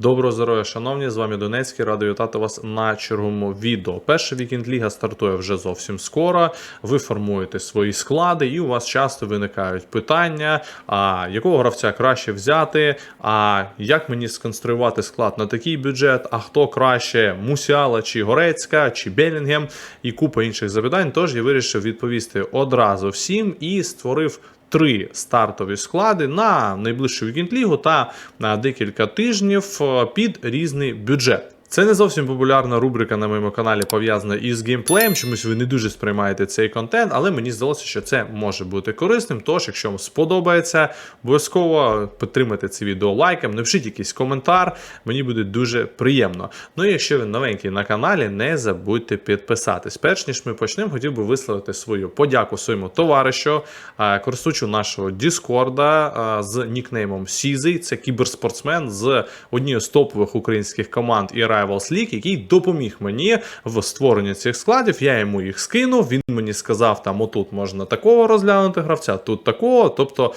Доброго здоров'я, шановні! З вами Донецький. Радий вітати вас на черговому відео. Перша вікенд ліга стартує вже зовсім скоро. Ви формуєте свої склади, і у вас часто виникають питання: а якого гравця краще взяти? А як мені сконструювати склад на такий бюджет? А хто краще Мусіала чи Горецька, чи Белінгем і купа інших запитань. Тож я вирішив відповісти одразу всім і створив три стартові склади на найближчу вікенд-лігу та на декілька тижнів е, під різний бюджет. Це не зовсім популярна рубрика на моєму каналі пов'язана із геймплеєм. Чомусь ви не дуже сприймаєте цей контент, але мені здалося, що це може бути корисним. Тож, якщо вам сподобається, обов'язково підтримайте це відео лайком, напишіть якийсь коментар, мені буде дуже приємно. Ну і якщо ви новенький на каналі, не забудьте підписатись. Перш ніж ми почнемо, хотів би висловити свою подяку своєму товаришу, е, користувачу нашого Діскорда е, з нікнеймом Сізий. Це кіберспортсмен з однієї з топових українських команд і Rivals League, який допоміг мені в створенні цих складів. Я йому їх скинув. Він мені сказав, там отут можна такого розглянути гравця, тут такого. Тобто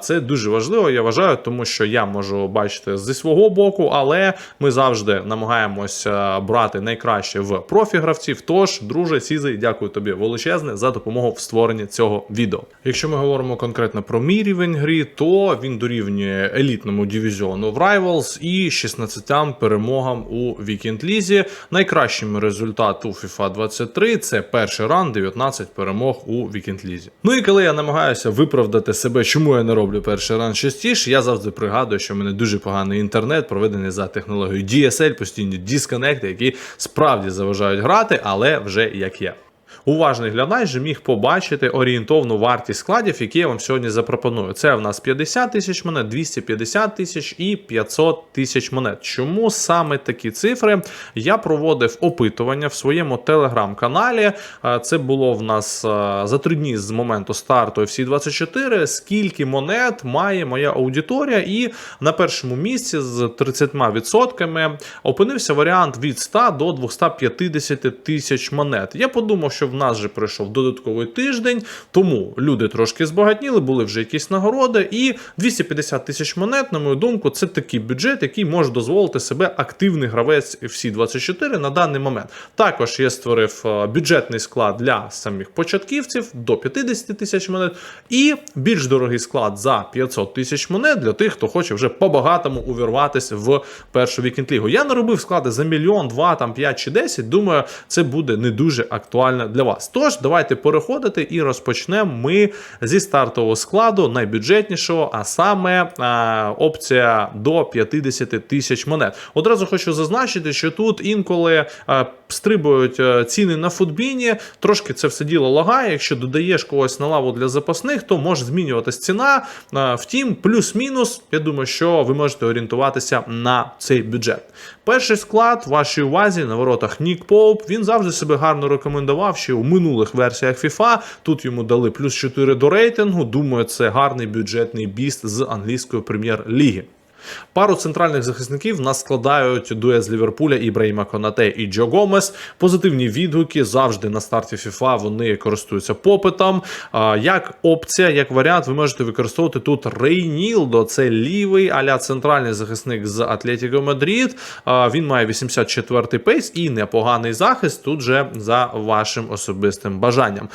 це дуже важливо, я вважаю, тому що я можу бачити зі свого боку, але ми завжди намагаємося брати найкраще в профі гравців. Тож, друже, Сізий, дякую тобі величезне за допомогу в створенні цього відео. Якщо ми говоримо конкретно про мій рівень грі, то він дорівнює елітному дивізіону в Rivals і 16 перемогам у Weekend Лізі. Найкращим результат у FIFA 23 це перший ран, 19 перемог у Weekend Лізі. Ну і коли я намагаюся виправдати себе, чому я не роблю перший ран частіше, я завжди пригадую, що в мене дуже поганий інтернет, проведений за технологією DSL, постійні дисконекти, які справді заважають грати, але вже як є. Уважний глядач же міг побачити орієнтовну вартість складів, які я вам сьогодні запропоную. Це в нас 50 тисяч монет, 250 тисяч і 500 тисяч монет. Чому саме такі цифри? Я проводив опитування в своєму телеграм-каналі. Е, Це було в нас е, за три дні з моменту старту FC 24 Скільки монет має моя аудиторія? І на першому місці з 30% опинився варіант від 100 до 250 тисяч монет. Я подумав, що в нас же пройшов додатковий тиждень, тому люди трошки збагатніли, були вже якісь нагороди, і 250 тисяч монет, на мою думку, це такий бюджет, який може дозволити себе активний гравець FC 24 на даний момент. Також я створив е, бюджетний склад для самих початківців до 50 тисяч монет, і більш дорогий склад за 500 тисяч монет для тих, хто хоче вже по-багатому увірватися в першу вікенд лігу. Я не робив склади за мільйон, два, там 5 чи 10. Думаю, це буде не дуже актуально для вас. Тож, давайте переходити і розпочнемо ми зі стартового складу найбюджетнішого, а саме а, опція до 50 тисяч монет. Одразу хочу зазначити, що тут інколи а, стрибують а, ціни на футбіні, трошки це все діло лагає. Якщо додаєш когось на лаву для запасних, то може змінюватись ціна. А, втім, плюс-мінус, я думаю, що ви можете орієнтуватися на цей бюджет. Перший склад вашій увазі на воротах Нік Поуп. Він завжди себе гарно рекомендував ще у минулих версіях FIFA. Тут йому дали плюс 4 до рейтингу. Думаю, це гарний бюджетний біст з англійської прем'єр-ліги. Пару центральних захисників нас складають дует з Ліверпуля Ібраїма Конате і Джо Гомес. Позитивні відгуки завжди на старті FIFA вони користуються попитом. Як опція, як варіант, ви можете використовувати тут Рейнілдо. Це лівий аля центральний захисник з Атлетіко Мадрид. Він має 84-й пейс і непоганий захист. Тут же за вашим особистим бажанням.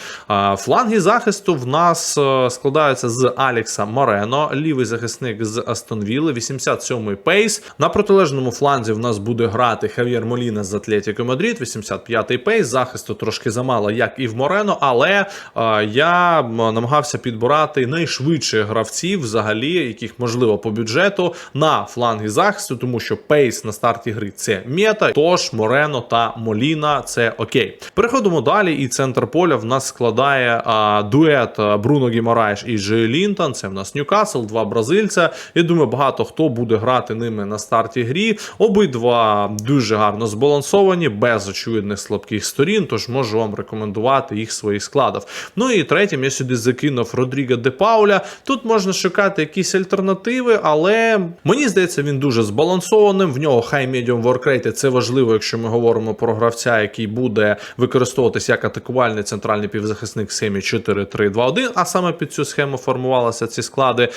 Фланги захисту в нас е, складаються з Алекса Морено, лівий захисник з Астон Вілли, 87-й пейс. На протилежному фланзі в нас буде грати Хав'єр Моліна з Атлетіко Мадрид, 85-й пейс. Захисту трошки замало, як і в Морено, але е, я намагався підбирати найшвидших гравців, взагалі, яких можливо по бюджету на фланги захисту, тому що пейс на старті гри це мета. Тож Морено та Моліна це окей. Переходимо далі, і центр поля в нас складає а, дует Бруно Гімараєш і Джей Лінтон. Це в нас Ньюкасл, два бразильця. Я думаю, багато хто буде грати ними на старті грі. Обидва дуже гарно збалансовані, без очевидних слабких сторін. Тож можу вам рекомендувати їх своїх складах. Ну і третім я сюди закинув Родріга де Пауля. Тут можна шукати якісь альтернативи, але мені здається, він дуже збалансованим. В нього хай медіум воркрейти. Це важливо, якщо ми говоримо про гравця, який буде використовуватися як атакувальний центральний півзахисник в схемі 4-3-2-1, а саме під цю схему формувалися ці склади.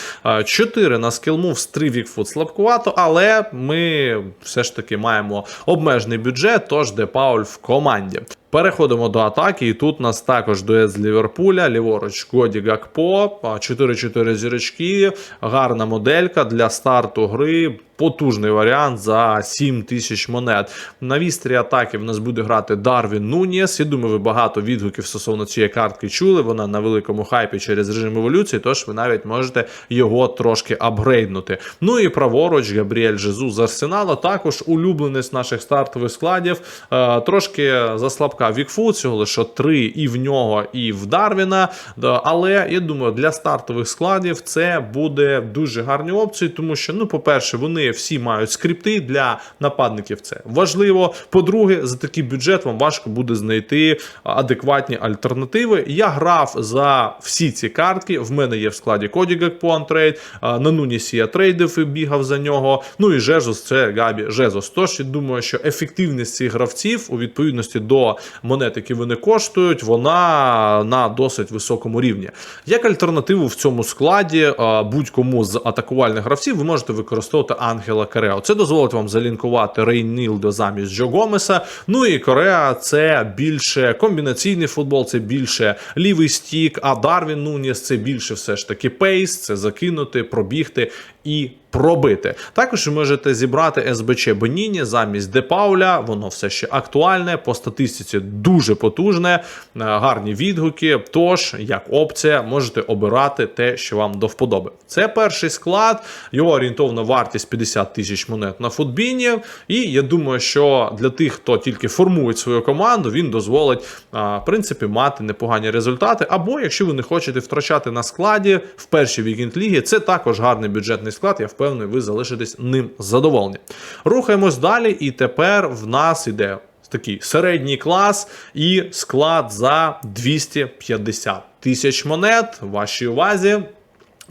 4 на скілмув, 3 вік фут слабкувато, але ми все ж таки маємо обмежений бюджет, тож де Пауль в команді. Переходимо до атаки, і тут нас також дует з Ліверпуля, ліворуч Годі Гакпо, 4-4 зірочки, гарна моделька для старту гри. Потужний варіант за 7 тисяч монет. На вістрі атаки в нас буде грати Дарвін Нуніс. Я думаю, ви багато відгуків стосовно цієї картки чули. Вона на великому хайпі через режим еволюції, тож ви навіть можете його трошки апгрейднути. Ну і праворуч Габріель Жезу з Арсенала. Також улюбленець наших стартових складів. Е, трошки заслабка Вікфу, цього лише три і в нього, і в Дарвіна. Але я думаю, для стартових складів це буде дуже гарні опції, тому що, ну, по-перше, вони всі мають скрипти для нападників. Це важливо. По-друге, за такий бюджет вам важко буде знайти адекватні альтернативи. Я грав за всі ці картки. В мене є в складі Коді Гакпо Антрейд. На Нунісі я трейдив і бігав за нього. Ну і Жезус це Габі Жезус. Тож я думаю, що ефективність цих гравців у відповідності до монет, які вони коштують, вона на досить високому рівні. Як альтернативу в цьому складі будь-кому з атакувальних гравців ви можете використовувати Ангела Карео. Це дозволить вам залінкувати Рейнілдо замість Джо Гомеса. Ну і Кореа це більше комбінаційний футбол, це більше лівий стік, а Дарвін Нуніс це більше все ж таки пейс, це закинути, пробігти і пробити. Також ви можете зібрати СБЧ Беніні замість Депауля. Воно все ще актуальне, по статистиці дуже потужне, е, гарні відгуки. Тож, як опція, можете обирати те, що вам до вподоби. Це перший склад, його орієнтовна вартість 50 тисяч монет на футбіні. І я думаю, що для тих, хто тільки формує свою команду, він дозволить в принципі мати непогані результати. Або якщо ви не хочете втрачати на складі в першій вікенд лігі, це також гарний бюджетний склад. Я впевнений, ви залишитесь ним задоволені. Рухаємось далі, і тепер в нас іде такий середній клас і склад за 250 тисяч монет. Вашій увазі.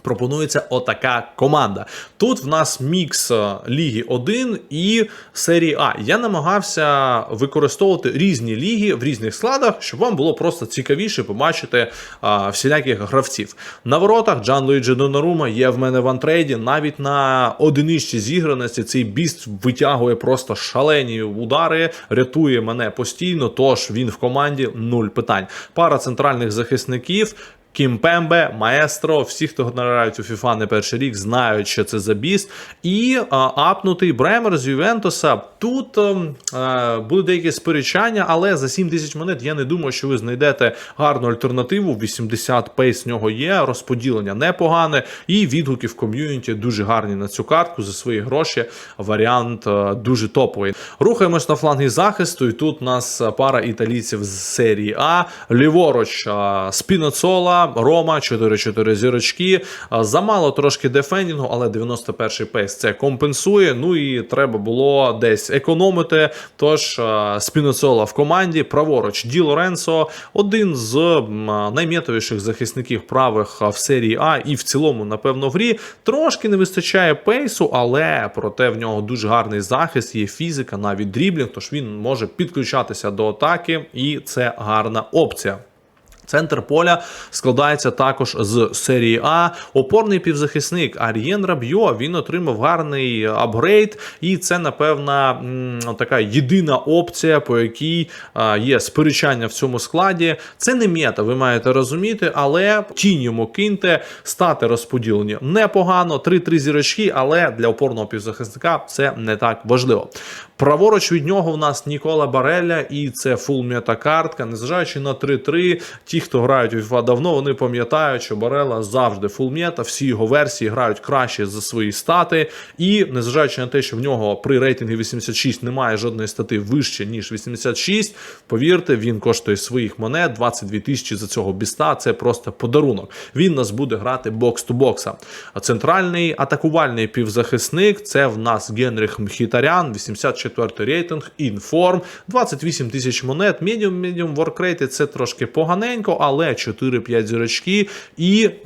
Пропонується отака команда. Тут в нас мікс е, Ліги 1 і серії А. Я намагався використовувати різні ліги в різних складах, щоб вам було просто цікавіше побачити а, всіляких гравців. На воротах Джан Луїджі Донарума є в мене в антрейді. Навіть на одиничці зіграності цей біст витягує просто шалені удари, рятує мене постійно. Тож він в команді нуль питань. Пара центральних захисників. Кімпембе, маестро, всі, хто грають у FIFA не перший рік, знають, що це за біс. І а, апнутий Бремер з Ювентуса. Тут а, будуть деякі сперечання, але за 7 тисяч монет я не думаю, що ви знайдете гарну альтернативу. 80 пейс в нього є, розподілення непогане, і відгуки в ком'юніті дуже гарні на цю картку. За свої гроші варіант а, дуже топовий. Рухаємось на фланги захисту. І тут у нас пара італійців з серії А. Ліворуч е, Спіноцола. Рома, 4-4 зірочки. Е, замало трошки дефендінгу, але 91-й пейс це компенсує. Ну і треба було десь економити. Тож е, Спінецола в команді, праворуч Ді Лоренцо, один з найм'ятовіших захисників правих е, в серії А і в цілому, напевно, в грі. Трошки не вистачає пейсу, але проте в нього дуже гарний захист, є фізика, навіть дріблінг, тож він може підключатися до атаки, і це гарна опція. Центр поля складається також з серії А. Опорний півзахисник Ар'єн Рабьо. Він отримав гарний апгрейд, і це, напевно, така єдина опція, по якій є сперечання в цьому складі. Це не мета, ви маєте розуміти, але тінь йому киньте, стати розподілені непогано. 3-3 зірочки, але для опорного півзахисника це не так важливо. Праворуч від нього в нас Нікола Бареля, і це фул мета картка. Незважаючи на 3-3, ті, хто грають у FIFA давно, вони пам'ятають, що Барела завжди фул мета, всі його версії грають краще за свої стати. І незважаючи на те, що в нього при рейтингі 86 немає жодної стати вище, ніж 86, повірте, він коштує своїх монет 22 тисячі за цього біста. Це просто подарунок. Він нас буде грати бокс ту бокса. А центральний атакувальний півзахисник це в нас Генріх Мхітарян, 84 рейтинг, інформ, 28 тисяч монет. Медіум, медіум воркрейти це трошки поганенько, але 4-5 зірочки і е,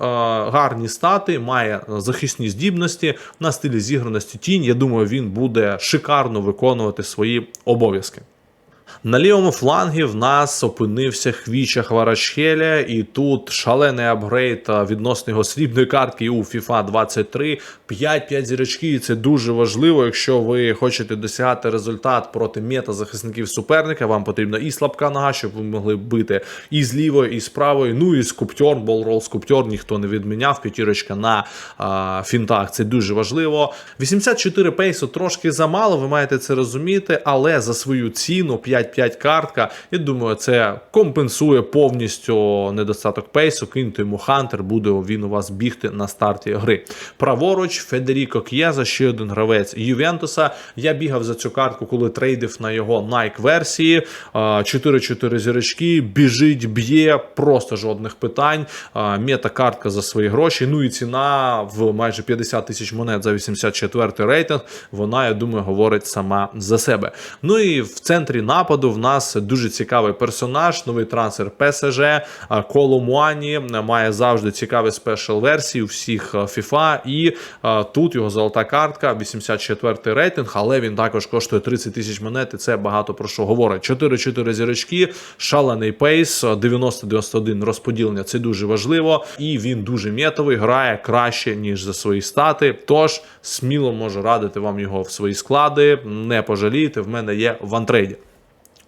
гарні стати, має захисні здібності на стилі зіграності тінь. Я думаю, він буде шикарно виконувати свої обов'язки. На лівому флангі в нас опинився Хвіча Хварашхеля, і тут шалений апгрейд відносно його срібної картки у FIFA 23. 5-5 зірочки, і це дуже важливо. Якщо ви хочете досягати результат проти мета-захисників суперника, вам потрібна і слабка нога, щоб ви могли бити і з лівої, і з правої. Ну і скуптьор, болрол скуптьор ніхто не відміняв. П'ятірочка на а, фінтах. Це дуже важливо. 84 пейсу трошки замало, ви маєте це розуміти, але за свою ціну 5-5 картка. Я думаю, це компенсує повністю недостаток пейсу. Киньте йому хантер, буде він у вас бігти на старті гри. Праворуч Федеріко К'єза, ще один гравець Ювентуса. Я бігав за цю картку, коли трейдив на його Nike версії. 4-4 зірочки, біжить, б'є, просто жодних питань. А, Мета-картка за свої гроші. Ну і ціна в майже 50 тисяч монет за 84 рейтинг. Вона, я думаю, говорить сама за себе. Ну і в центрі нападу в нас дуже цікавий персонаж, новий трансфер ПСЖ. Коло Муані має завжди цікаві спешл версії у всіх FIFA. І тут його золота картка, 84 рейтинг, але він також коштує 30 тисяч монет. І це багато про що говорить. 4-4 зірочки, шалений пейс, 90-91 розподілення. Це дуже важливо. І він дуже метовий, грає краще, ніж за свої стати. Тож сміло можу радити вам його в свої склади. Не пожалієте, в мене є в антрейді.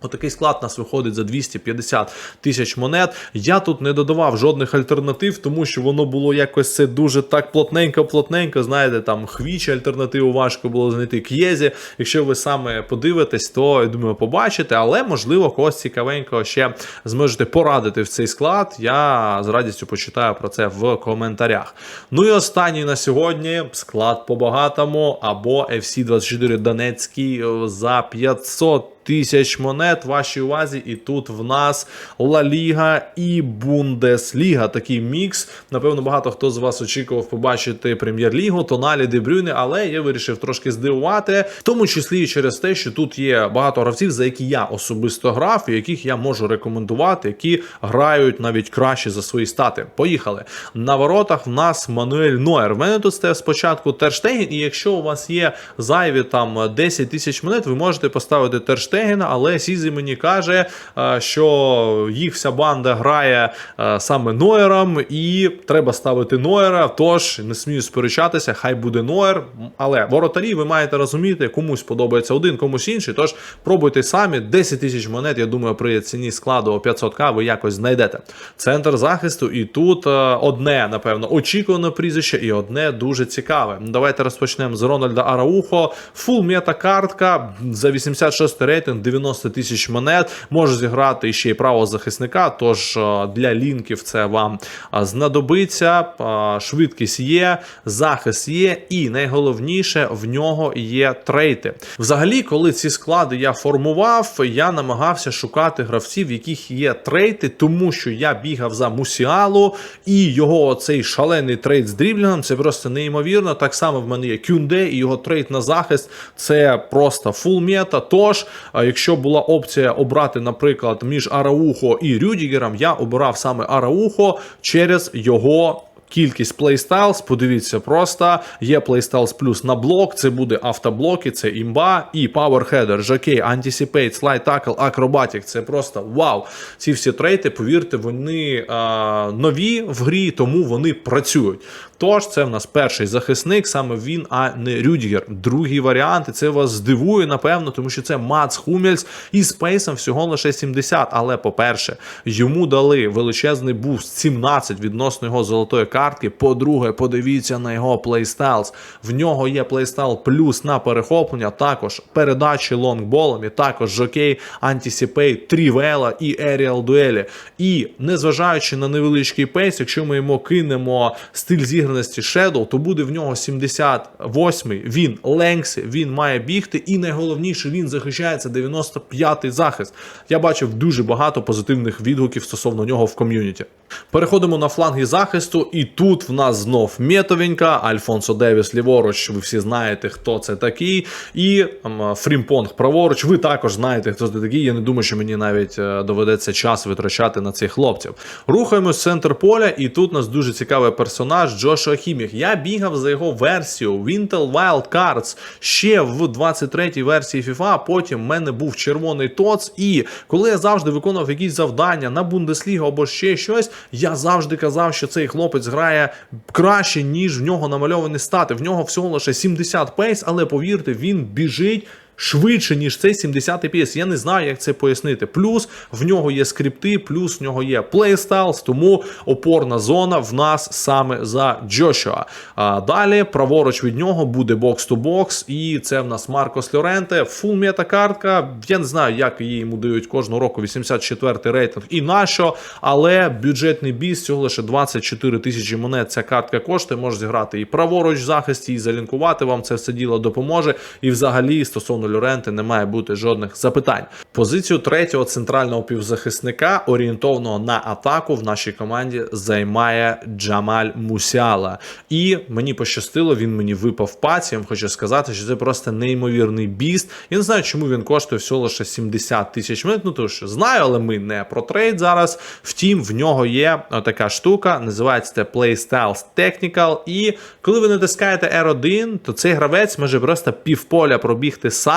Отакий склад у нас виходить за 250 тисяч монет. Я тут не додавав жодних альтернатив, тому що воно було якось це дуже так плотненько-плотненько. Знаєте, там хвічі альтернативу важко було знайти к'єзі. Якщо ви саме подивитесь, то я думаю, побачите, але можливо когось цікавенького ще зможете порадити в цей склад. Я з радістю почитаю про це в коментарях. Ну і останній на сьогодні склад по багатому або FC 24 Донецький е, за 500 тисяч монет вашій увазі, і тут в нас Ла Ліга і Бундесліга. Такий мікс. Напевно, багато хто з вас очікував побачити прем'єр-лігу, Тоналі Дебрюни, але я вирішив трошки здивувати, в тому числі і через те, що тут є багато гравців, за які я особисто грав, і яких я можу рекомендувати, які грають навіть краще за свої стати. Поїхали. На воротах в нас Мануель Нойер. В мене тут стояв спочатку Терштеген, і якщо у вас є зайві там 10 тисяч монет, ви можете поставити Терштегена, але Сізі мені каже, е, що їх вся банда грає е, саме Нойером, і треба ставити Нойера. Тож не смію сперечатися, хай буде Нойер. Але воротарі ви маєте розуміти, комусь подобається один, комусь інший. Тож пробуйте самі 10 тисяч монет. Я думаю, при ціні складу 500к ви якось знайдете. Центр захисту, і тут е, одне, напевно, очікуване прізвище, і одне дуже цікаве. Давайте розпочнемо з Рональда Араухо. Фул мета картка за 86 рейтинг, 90 тисяч монет. Може зіграти ще й право захисника. Тож е, для лінків це вам е, знадобиться. Е, Швидкість є, захист є, і найголовніше в нього є трейти. Взагалі, коли ці склади я формував, я намагався шукати гравців, в яких є трейти, тому що я бігав за Мусіалу, і його цей шалений трейд з дріблінгом це просто неймовірно. Так само в мене є Кюнде, і його трейд на захист це просто фул мета. Тож, якщо була опція обрати, наприклад, між Араухо і Рюдігером, я обирав саме Араухо через його. Кількість PlayStyles, подивіться просто, є PlayStyles плюс на блок, це буде автоблоки, це імба, і Power Header, Jockey, Anticipate, Slide Tackle, Acrobatic, це просто вау. Ці всі трейти, повірте, вони а, нові в грі, тому вони працюють. Тож, це в нас перший захисник, саме він, а не Рюдігер. Другий варіант, і це вас здивує, напевно, тому що це Мац Хумельс із спейсом всього лише 70. Але, по-перше, йому дали величезний буст 17 відносно його золотої картки. По-друге, подивіться на його плейстайлз. В нього є плейстайл плюс на перехоплення, також передачі лонгболом, і також жокей, антисіпей, трівела і еріал дуелі. І незважаючи на невеличкий пейс, якщо ми йому кинемо стиль зіграності Shadow, то буде в нього 78-й. Він ленксі, він має бігти, і найголовніше, він захищається 95-й захист. Я бачив дуже багато позитивних відгуків стосовно нього в ком'юніті. Переходимо на фланги захисту, і І тут в нас знов метовенька, Альфонсо Девіс ліворуч, ви всі знаєте, хто це такий. І ем, Фрімпонг праворуч, ви також знаєте, хто це такий. Я не думаю, що мені навіть е, доведеться час витрачати на цих хлопців. Рухаємось в центр поля, і тут у нас дуже цікавий персонаж Джошуа Хіміх. Я бігав за його версію Wintel Wild Cards ще в 23-й версії FIFA, потім в мене був червоний тоц. І коли я завжди виконував якісь завдання на Бундеслігу або ще щось, я завжди казав, що цей хлопець грає краще, ніж в нього намальовані стати. В нього всього лише 70 пейс, але повірте, він біжить. Швидше, ніж цей 70 PS. Я не знаю, як це пояснити. Плюс в нього є скрипти, плюс в нього є плейстайлс, тому опорна зона в нас саме за Джошуа. А далі праворуч від нього буде бокс-то-бокс, і це в нас Маркос Лоренте. Фул мета картка. Я не знаю, як її йому дають кожного року 84 рейтинг і нащо, але бюджетний біс цього лише 24 тисячі монет. Ця картка коштує. Може зіграти і праворуч в захисті, і залінкувати вам це все діло допоможе. І взагалі стосовно Лоренти не має бути жодних запитань. Позицію третього центрального півзахисника, орієнтовного на атаку, в нашій команді займає Джамаль Мусяла. І мені пощастило, він мені випав в паці. Я вам хочу сказати, що це просто неймовірний біст. Я не знаю, чому він коштує всього лише 70 тисяч монет. Ну то що знаю, але ми не про трейд зараз. Втім, в нього є така штука, називається це Playstyles Technical. І коли ви натискаєте R1, то цей гравець може просто півполя пробігти сам,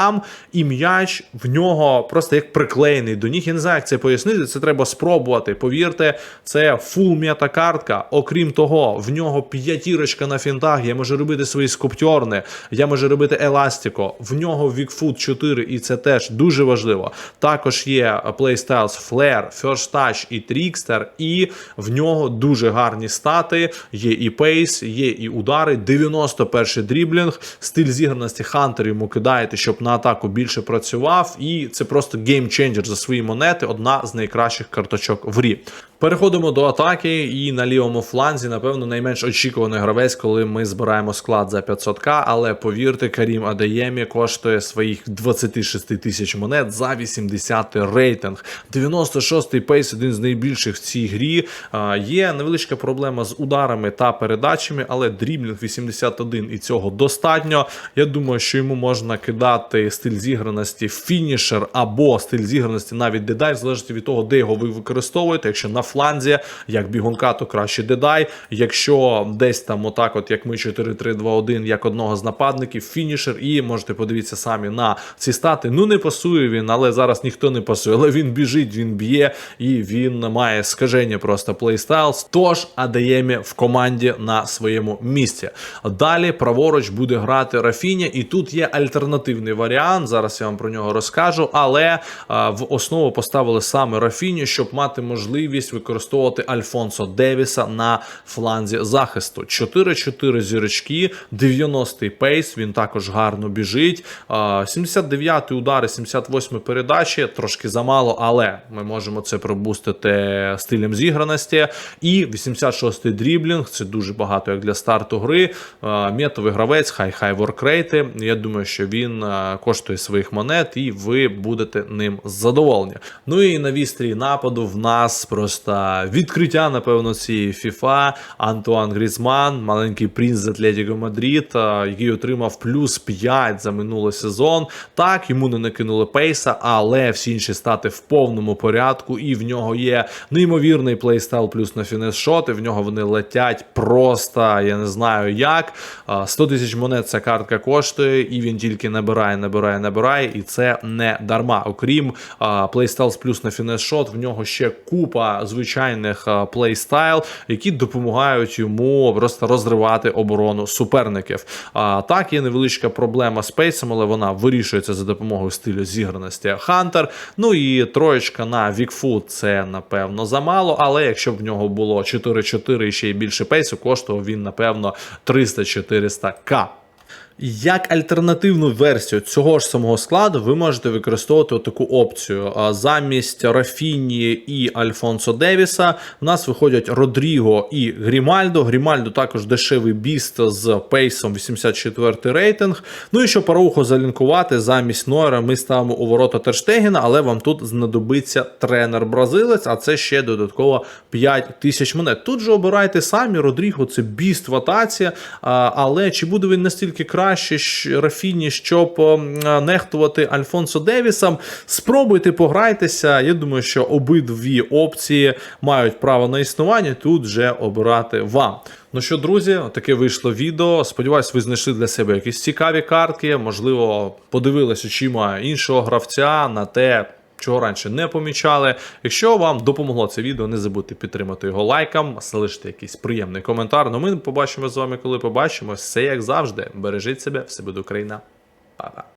і м'яч в нього просто як приклеєний до ніг. Я не знаю, як це пояснити. Це треба спробувати. Повірте, це фул м'ята картка. Окрім того, в нього п'ятірочка на фінтах. Я можу робити свої скуптьорни, я можу робити еластико. В нього Вікфут 4, і це теж дуже важливо. Також є Playstyles Flare, First Touch і Trickster, і в нього дуже гарні стати. Є і пейс, є і удари. 91 дріблінг, стиль зіграності Хантер йому кидаєте, щоб на атаку більше працював. І це просто геймченджер за свої монети. Одна з найкращих карточок в грі. Переходимо до атаки, і на лівому фланзі, напевно, найменш очікуваний гравець, коли ми збираємо склад за 500к. Але повірте, Карім Адеємі коштує своїх 26 тисяч монет за 80 рейтинг. 96-й пейс, один з найбільших в цій грі. Є невеличка проблема з ударами та передачами, але дріблінг 81 і цього достатньо. Я думаю, що йому можна кидати стиль зіграності фінішер або стиль зіграності навіть дедай, залежить від того, де його ви використовуєте. Якщо на фланзі, як бігунка, то краще дедай. Якщо десь там, отак, от як ми 4-3-2-1, як одного з нападників, фінішер, і можете подивитися самі на ці стати. Ну не пасує він, але зараз ніхто не пасує. Але він біжить, він б'є і він має скаження просто плейстайлс. Тож Адеємі в команді на своєму місці. Далі праворуч буде грати Рафіня, і тут є альтернативний варіант. Зараз я вам про нього розкажу. Але а, в основу поставили саме Рафіню, щоб мати можливість використовувати Альфонсо Девіса на фланзі захисту. 4-4 зірочки, 90-й пейс. Він також гарно біжить. 79-й удари, 78-й передачі, трошки замало, але ми можемо це пробустити стилем зіграності. І 86-й дріблінг це дуже багато як для старту гри. Метовий гравець, хай-хай воркрейти. Я думаю, що він коштує своїх монет, і ви будете ним задоволені. Ну і на вістрі нападу в нас просто відкриття, напевно, цієї FIFA. Антуан Грізман, маленький принц з Атлетіко Мадрид, який отримав плюс 5 за минулий сезон. Так, йому не накинули пейса, але всі інші стати в повному порядку, і в нього є неймовірний плейстайл плюс на фінес шоти. В нього вони летять просто, я не знаю як. 100 тисяч монет ця картка коштує, і він тільки набирає, набирає, набирає, і це не дарма. Окрім плейстайлс плюс на фінес шот, в нього ще купа звичайних плейстайл, які допомагають йому просто розривати оборону суперників. А так є невеличка проблема з пейсом, але вона вирішується за допомогою стилю зіграності Хантер. Ну і троєчка на Вікфут це напевно замало. Але якщо б в нього було 4-4 і ще й більше пейсу, коштував він, напевно, 300-400к. Як альтернативну версію цього ж самого складу ви можете використовувати таку опцію. Замість Рафіні і Альфонсо Девіса в нас виходять Родріго і Грімальдо. Грімальдо також дешевий біст з пейсом 84 рейтинг. Ну і щоб Параухо залінкувати, замість Нойера ми ставимо у ворота Терштегіна, але вам тут знадобиться тренер-бразилець, а це ще додатково 5 тисяч монет. Тут же обирайте самі. Родріго це біст в атаці, але чи буде він настільки краще щ- Рафіні, щоб нехтувати Альфонсо Девісом? Спробуйте пограйтеся. Я думаю, що обидві опції мають право на існування. Тут вже обирати вам. Ну що, друзі, таке вийшло відео. Сподіваюсь, ви знайшли для себе якісь цікаві картки. Можливо, подивилися очима іншого гравця на те. Чого раніше не помічали. Якщо вам допомогло це відео, не забудьте підтримати його лайком, залишити якийсь приємний коментар. Ну ми побачимо з вами, коли побачимо. Все як завжди. Бережіть себе, все буде Україна. Па-па.